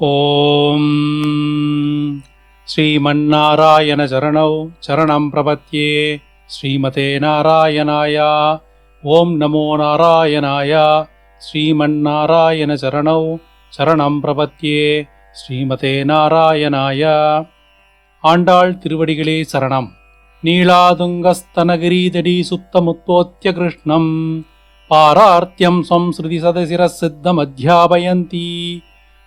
ஓம் ஸ்ரீமன்னாராயண சரணௌ சரணம் பிரபத்யே ஸ்ரீமதே நாராயணாய ஓம் நமோ நாராயணாய ஸ்ரீமன்னாராயண சரணௌ சரணம் பிரபத்யே ஸ்ரீமதே நாராயணாய ஆண்டாள் திருவடிகளே சரணம் நீளாதுங்கஸ்தனகிரீதடி சுத்தமுத்தோத்திய கிருஷ்ணம் பாரார்த்தியம் சம்ஸ்ருதி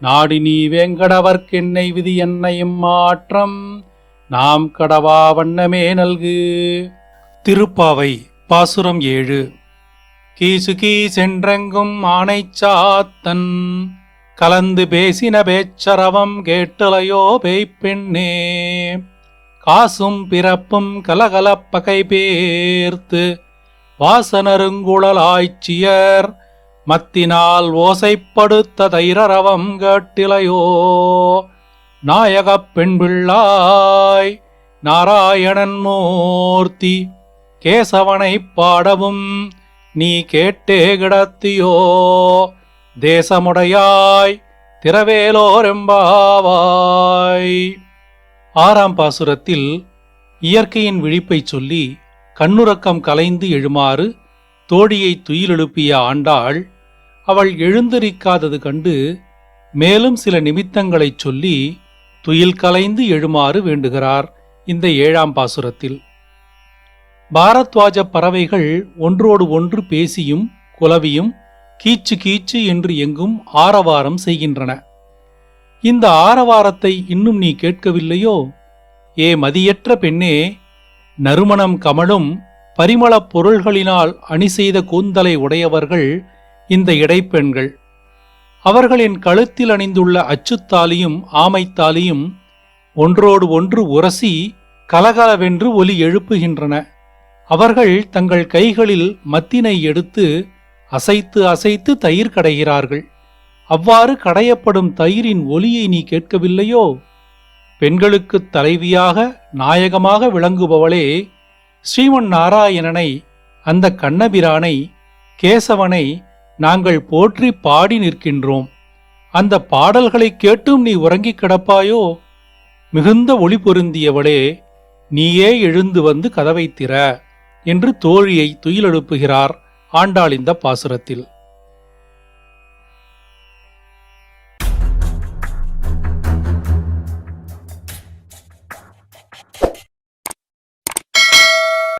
நாடி நீ வேங்கடவர்க்கென்னை விதி என்னையும் மாற்றம். நாம் கடவா வண்ணமே நல்கு. திருப்பாவை பாசுரம் ஏழு. கீசு கீசென்றெங்கும் ஆனைச்சாத்தன் கலந்து பேசின பேச்சரவம் கேட்டலையோ பெய்ப்பெண்ணே. காசும் பிறப்பும் கலகலப்பகை பேர்த்து. வாசனருங்குழலாய்ச்சியர் மத்தினால் ஓசைப்படுத்த தைரரவம் கேட்டிலையோ? நாயகப் பெண் பிள்ளாய் நாராயணன் மூர்த்தி கேசவனைப் பாடவும் நீ கேட்டே கிடத்தியோ? தேசமுடையாய் திரவேலோரெம்பாவாய் ஆறாம் பாசுரத்தில் இயற்கையின் விழிப்பைச் சொல்லி கண்ணுறக்கம் கலைந்து எழுமாறு தோழியை துயிலெழுப்பிய ஆண்டாள் அவள் எழுந்திருக்காதது கண்டு மேலும் சில நிமித்தங்களைச் சொல்லி துயில் கலைந்து எழுமாறு வேண்டுகிறார் இந்த ஏழாம் பாசுரத்தில். பாரத்வாஜ பறவைகள் ஒன்றோடு ஒன்று பேசியும் குலவியும் கீச்சு கீச்சு என்று எங்கும் ஆரவாரம் செய்கின்றன. இந்த ஆரவாரத்தை இன்னும் நீ கேட்கவில்லையோ? ஏ மதியற்ற பெண்ணே நறுமணம் கமழும் பரிமளப் பொருள்களினால் அணி செய்த கூந்தலை உடையவர்கள் இந்த இடைப்பெண்கள். அவர்களின் கழுத்தில் அணிந்துள்ள அச்சுத்தாலியும் ஆமைத்தாலியும் ஒன்றோடு ஒன்று உரசி கலகலவென்று ஒலி எழுப்புகின்றன. அவர்கள் தங்கள் கைகளில் மத்தினை எடுத்து அசைத்து அசைத்து தயிர் கடைகிறார்கள். அவ்வாறு கடையப்படும் தயிரின் ஒலியை நீ கேட்கவில்லையோ? பெண்களுக்குத் தலைவியாக நாயகமாக விளங்குபவளே ஸ்ரீமன் நாராயணனை அந்த கண்ணபிரானை கேசவனை நாங்கள் போற்றி பாடி நிற்கின்றோம். அந்த பாடல்களைக் கேட்டும் நீ உறங்கிக் கிடப்பாயோ? மிகுந்த ஒளி பொருந்தியவளே நீயே எழுந்து வந்து கதவைத்திற என்று தோழியை துயிலெழுப்புகிறார் ஆண்டாள் இந்த பாசுரத்தில்.